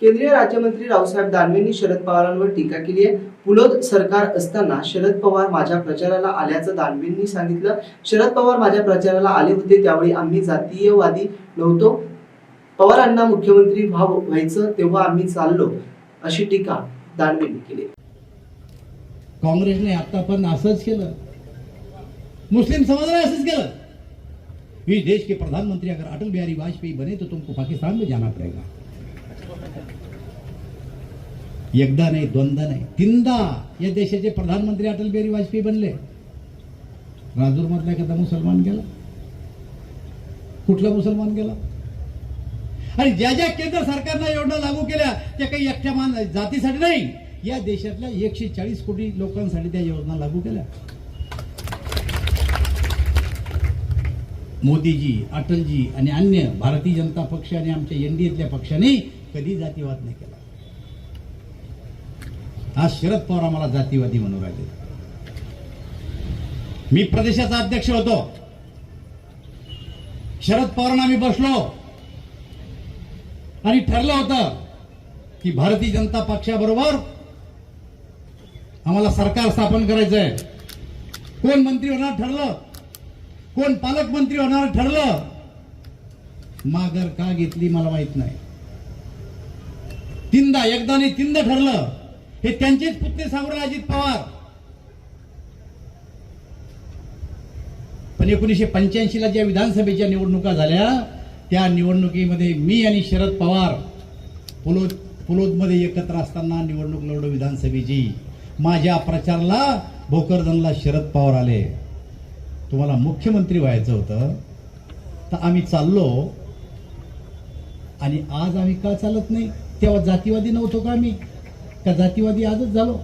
केंद्रीय राज्यमंत्री रावसाहेब दानवेंनी शरद पवारांवर टीका केली आहे. पुलोद सरकार असताना शरद पवार माझ्या प्रचाराला आल्याचं दानवेंनी सांगितलं. शरद पवार माझ्या प्रचाराला आले होते त्यावेळी आम्ही जातीयवादी नव्हतो. पवारांना मुख्यमंत्री व्हाव व्हायचं तेव्हा आम्ही चाललो अशी टीका दानवेंनी केली. काँग्रेसने आता पण असंच केलं. मुस्लिम समाजाने असंच केलं. इस देश के प्रधानमंत्री अगर अटल बिहारी वाजपेयी बने तो तुमको पाकिस्तान में जाना पड़ेगा. एकदा नाही दोनदा नाही तीनदा या देशाचे प्रधानमंत्री अटल बिहारी वाजपेयी बनले. राजूरमधला एखादा मुसलमान गेला. कुठला मुसलमान गेला? आणि ज्या ज्या केंद्र सरकारनं योजना लागू केल्या त्या काही एकट्या मान जातीसाठी नाही. या देशातल्या एकशे चाळीस कोटी लोकांसाठी त्या योजना लागू केल्या. मोदीजी अटलजी आणि अन्य भारतीय जनता पक्ष आणि आमच्या एनडीएतल्या पक्षाने कधी जातीवाद नाही केला. आज शरद पवार आम्हाला जातीवादी म्हणून राहिले. मी प्रदेशाचा अध्यक्ष होतो. शरद पवारांना आम्ही बसलो. आणि ठरलं होतं की भारतीय जनता पक्षाबरोबर आम्हाला सरकार स्थापन करायचंय. कोण मंत्री होणार ठरलं? कोण पालकमंत्री होणार ठरलं? माघार का घेतली मला माहीत नाही. तीनदा एकदा नाही तीनदा ठरलं. हे त्यांचेच पुतणे सांगून अजित पवार. पण एकोणीसशे पंच्याऐंशी ला ज्या विधानसभेच्या निवडणुका झाल्या त्या निवडणुकीमध्ये मी आणि शरद पवार पुलोद पुलोदमध्ये एकत्र असताना निवडणूक लढलो विधानसभेची. माझ्या प्रचारला भोकरदनला शरद पवार आले. तुम्हाला मुख्यमंत्री व्हायचं होतं तर आम्ही चाललो. आणि आज आम्ही का चालत नाही? तेव्हा जातीवादी नव्हतो का आम्ही? का जातीवादी आजच झालो.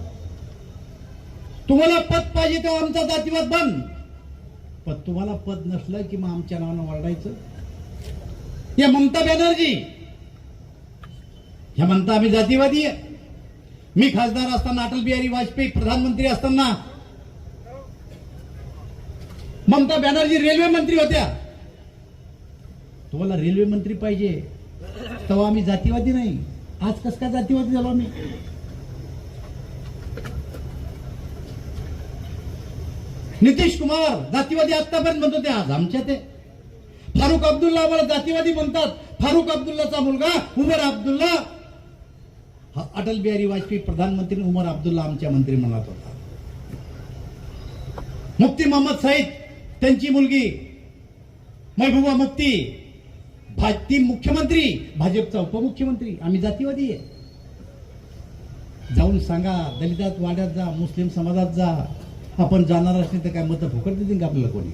तुम्हाला पद पाहिजे तेव्हा आमचा जातीवाद बंद. पण तुम्हाला पद नसलं की मग आमच्या नावानं वरडायचं या ममता बॅनर्जी ह्या म्हणता आम्ही जातीवादी आहे. मी खासदार असताना अटल बिहारी वाजपेयी प्रधानमंत्री असताना ममता बॅनर्जी रेल्वे मंत्री होत्या. तुम्हाला रेल्वे मंत्री पाहिजे. तेव्हा आम्ही जातीवादी नाही. आज कस काय जातीवादी झालो आम्ही? नितीश कुमार जातीवादी आतापर्यंत म्हणतो ते आज आमच्या ते फारुख अब्दुल्ला आम्हाला जातीवादी म्हणतात. फारुख अब्दुल्लाचा मुलगा उमर अब्दुल्ला. हा अटल बिहारी वाजपेयी प्रधानमंत्री उमर अब्दुल्ला आमच्या मंत्रिमंडळात होता. मुफ्ती मोहम्मद सईद त्यांची मुलगी. महबूबा मुफ्ती. ती मुख्यमंत्री भाजपचा उपमुख्यमंत्री. आम्ही जातीवादी आहे. जाऊन सांगा दलितात वाड्यात जा मुस्लिम समाजात जा. आपण जाणार असले तर काय मतं फुकट देतील का आपल्याला कोणी?